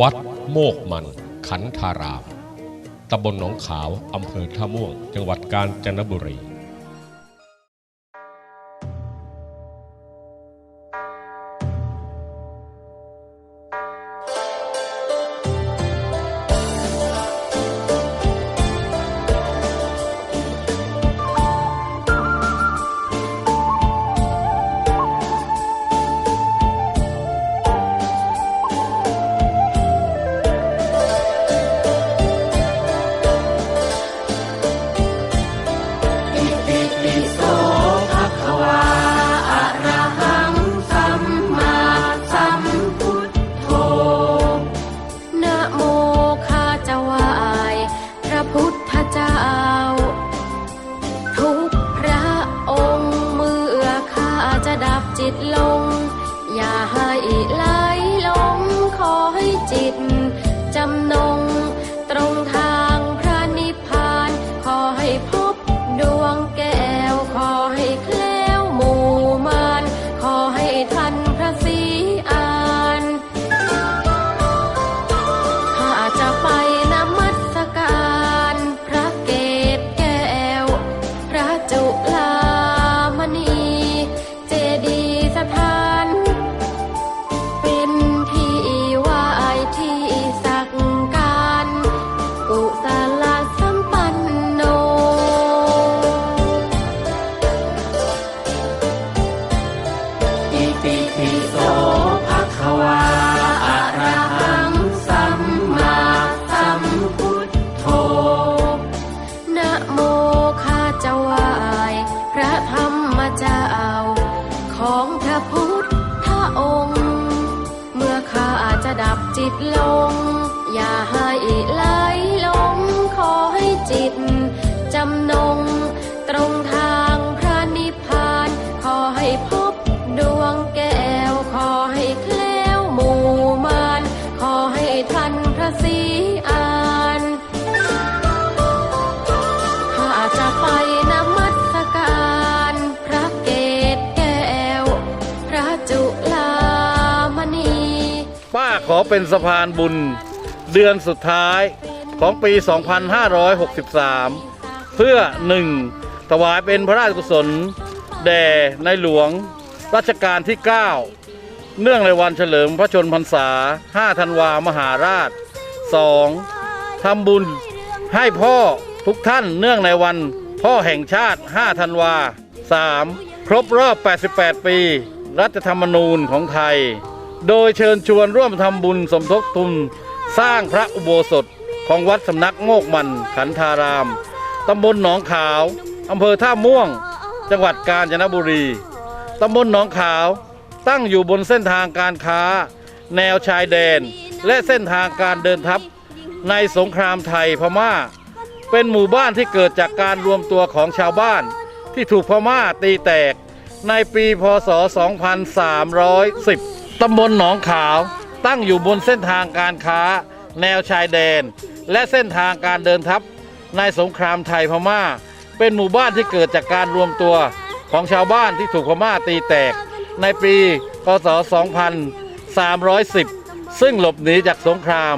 วัดโมกมัน ขันธาราม ตำบลหนองขาว อำเภอท่าม่วง จังหวัดกาญจนบุรี ติดลง อย่าห้ อเป็นสะพานบุญ เดือนสุดท้ายของปี 2563 เพื่อ 1. ถวายเป็นพระราชกุศล แด่ในหลวงรัชกาลที่ 9 เนื่องในวันเฉลิมพระชนมพรรษา 5 ธันวามหาราช 2. ทำบุญให้พ่อทุกท่านเนื่องในวันพ่อแห่งชาติ 5 ธันวา 3. ครบรอบ 88 ปี รัฐธรรมนูญของไทย โดยเชิญชวนร่วมทำบุญสมทบทุน สร้างพระอุโบสถของวัดสำนักโงกมันขันธารามตำบลหนองขาวอำเภอท่าม่วง จังหวัดกาญจนบุรีตำบลหนองขาวตั้งอยู่บนเส้นทางการค้า แนวชายแดน และเส้นทางการเดินทัพในสงครามไทยพม่า เป็นหมู่บ้านที่เกิดจากการรวมตัวของชาวบ้าน ที่ถูกพม่าตีแตกในปีพศ 2310 ตำบลหนองขาวตั้งอยู่บนเส้นทางการค้า แนวชายแดน และเส้นทางการเดินทัพในสงครามไทยพม่า เป็นหมู่บ้านที่เกิดจากการรวมตัวของชาวบ้านที่ถูกพม่าตีแตก ในปีพศ 2310 ซึ่งหลบหนีจากสงคราม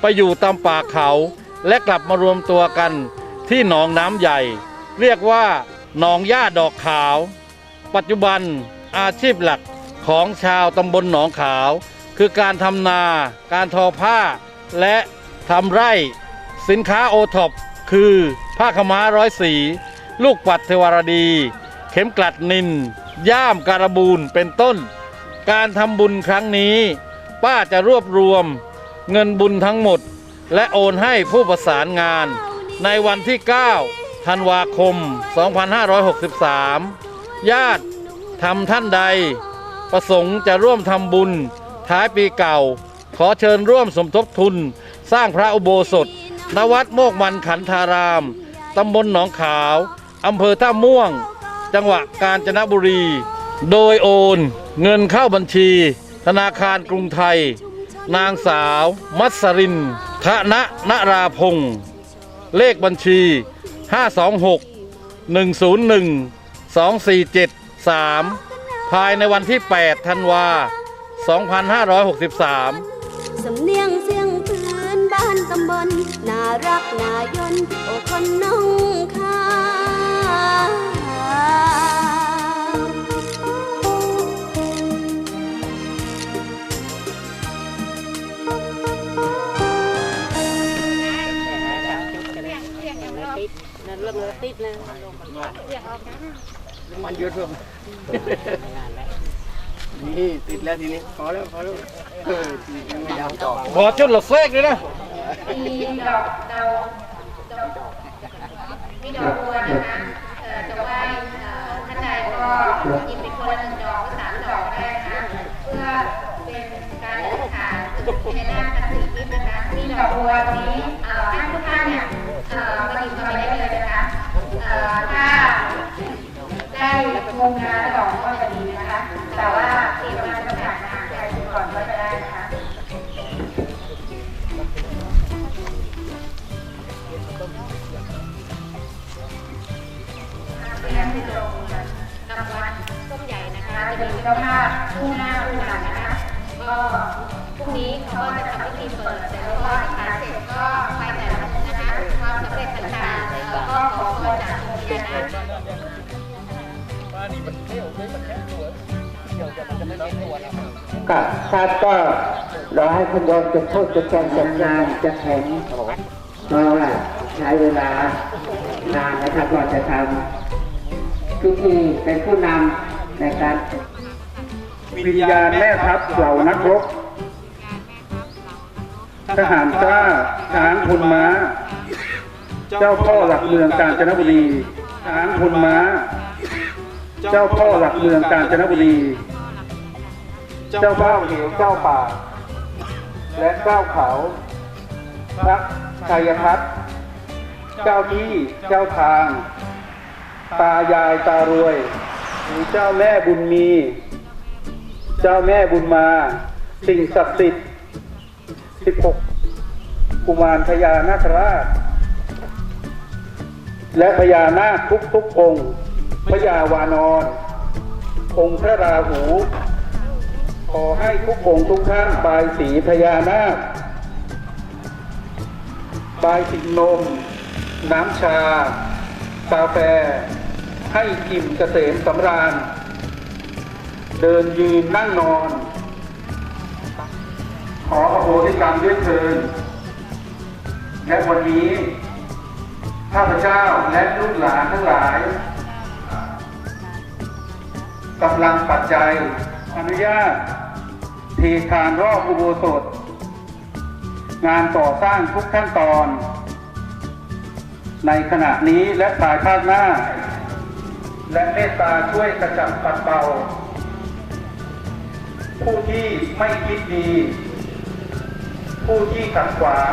ไปอยู่ตามป่าเขาและกลับมารวมตัวกันที่หนองน้ำใหญ่ เรียกว่าหนองหญ้าดอกขาว ปัจจุบันอาชีพหลัก ของชาวตำบลหนองขาว คือการทำนา การทอผ้า และทำไร่ สินค้าโอท็อปคือผ้าขม้าร้อยสี ลูกปัดเทวรดี เข็มกลัดนิน ย่ามการบูนเป็นต้น การทำบุญครั้งนี้ ป้าจะรวบรวม เงินบุญทั้งหมด และโอนให้ผู้ประสานงาน ในวันที่ 9 ธันวาคม 2563 ญาติทำท่านใด ประสงค์จะร่วมทำบุญ ท้ายปีเก่า ขอเชิญร่วมสมทบทุน สร้างพระอุโบสถ ณ วัดโมกมันขันธาราม ตำบลหนองขาวอำเภอท่าม่วง จังหวัดกาญจนบุรี โดยโอนเงินเข้าบัญชี ธนาคารกรุงไทย นางสาว มัสรินทนะนราพงศ์เลขบัญชี 526 101 2473 ภายในวันที่ 8 ธันวา 2563 สำเนียงเสียงพื้นบ้านตำบลน่ารักน่ายนโอคนน้องคายมันเยอะเพิ่ม แล้วทีนี้พอแล้วพอแล้วเออทีนี้ไม่ยาวต่อพอจนละแทรกเลยนะ มีดอกดาวดอกมีดอกบัวนะคะเอ่อจะไหว้เอ่อท่านใดก็หยิบไปคนละหนึ่งดอกหรือสามดอกก็ได้นะคะเพื่อเป็นการอธิษฐานถึงในด้านศักดิ์สิทธิ์นะคะ มีดอกบัวนี้เอ่อให้ทุกท่านเนี่ยเอ่อมาหยิบมาได้เลยนะคะเอ่อถ้าได้มุมงานดอกก็จะดี ญ่นะคะจะมีเจ้าภาพผู้หน้าผู้หลังนะคะก็พรุ่งนี้เขาก็จะทำพิธีเปิดเสร็จแล้วก็ทานเสร็จก็ไปแต่ละนะคะความสำเร็จต่างๆแล้วก็ขอพรจากองค์พญานาคก็คาดก็รอให้คุณโยมจะโทษจะแกงสร็จงานจะแข็งเพราะว่าใช้เวลานานนะครับก่อนจะทำพิธีเป็นผู้นำในการ วิญญาณแม่ทัพเหล่านักรบทหารกล้าทหารพลม้า เจ้าพ่อหลักเมืองกาญจนบุรีทหารพลม้า เจ้าพ่อหลักเมืองกาญจนบุรี เจ้าพ่อเหวเจ้าป่า และเจ้าเขาพระชัยพัฒน์เจ้าที่เจ้าทาง ตายายตารวยหรือเจ้าแม่บุญมี เจ้าแม่บุญมา สิ่งศักดิ์สิทธิ์ 16 กุมารพญานาคราช และพญานาคทุกทุกๆองค์พญาวานอนองค์พระราหู ขอให้ทุกองค์ทุกท่านบายสีพญานาคบายสีนม น้ำชา กาแฟ ให้อิ่มเกษมสำราญ เดินยืนนั่งนอน ขออโหสิกรรมด้วยเถิดและวันนี้ข้าพเจ้าและลูกหลานทั้งหลายกำลังปัจจัยอนุญาตเททานรอบอุโบสถ งานก่อสร้างทุกขั้นตอน ในขณะนี้และภายภาคหน้า และเมตตาช่วยกระจัดปัดเป่า ผู้ที่ไม่คิดดี ผู้ที่ขัดขวาง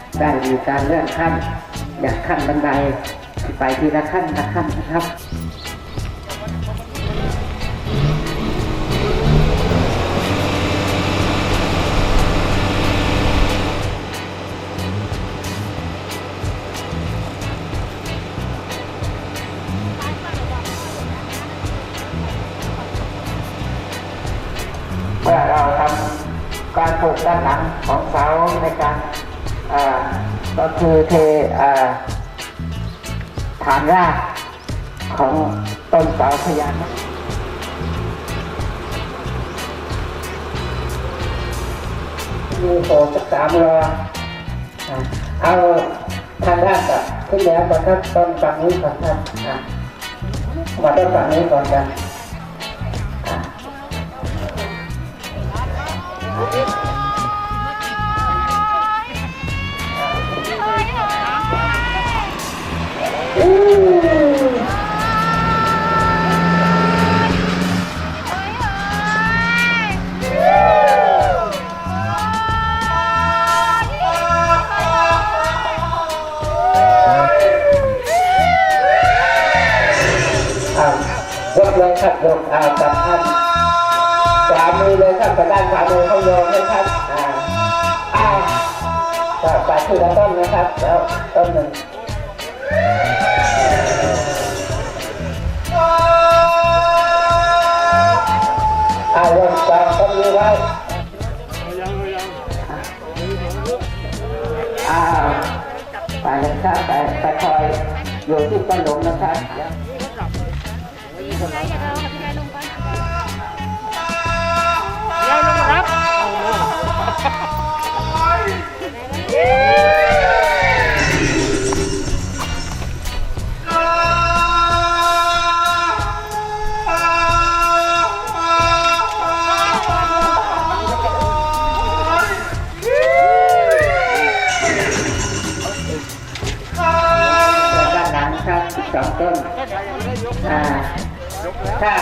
ได้มีการเลื่อนขั้นอยากขั้นบันไดไปทีละขั้นละขั้นนะครับ คือเทฐานรากของต้นเสาพญานาคมีโสสักสามรอเอาทางด้านกับขึ้นแล้วก่อนครับต้นฝั่งนี้ก่อนครับอะมาต้นฝั่งนี้ก่อนกัน ยกเลยครับยกอ่ากับท่านขวามือเลยครับกับด้านขวามือเขาโยนนะครับอ่าอ่าก็ปัดทีละต้นนะครับแล้วต้นหนึ่งายกสองต้นนี้ไว้อ่าไปเลยครับไปไปคอยอยู่ที่ต้นหลงนะครับด้าน สองต้นอ่าถ้า